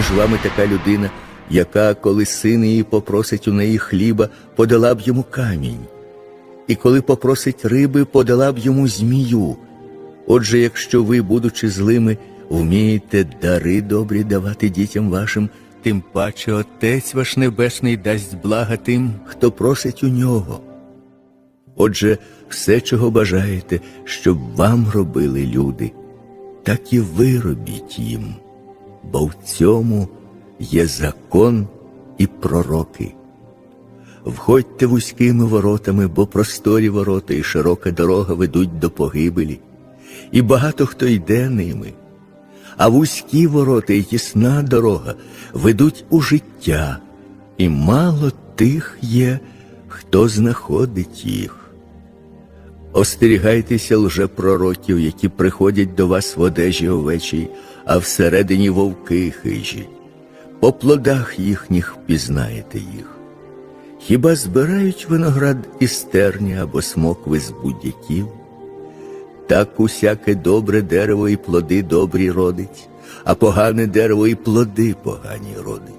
між вами така людина, яка, коли син її попросить у неї хліба, подала б йому камінь, і коли попросить риби, подала б йому змію. Отже, якщо ви, будучи злими, вмієте дари добрі давати дітям вашим, тим паче Отець ваш Небесний дасть блага тим, хто просить у нього. Отже, все, чого бажаєте, щоб вам робили люди, так і ви робіть їм, бо в цьому є закон і пророки. Входьте вузькими воротами, бо просторі ворота і широка дорога ведуть до погибелі, і багато хто йде ними, а вузькі ворота і тісна дорога ведуть у життя, і мало тих є, хто знаходить їх. Остерігайтеся лжепророків, які приходять до вас в одежі овечій, а всередині вовки хижі. По плодах їхніх пізнаєте їх. Хіба збирають виноград із терні або смокви з будь-яків? Так усяке добре дерево і плоди добрі родить, а погане дерево і плоди погані родить.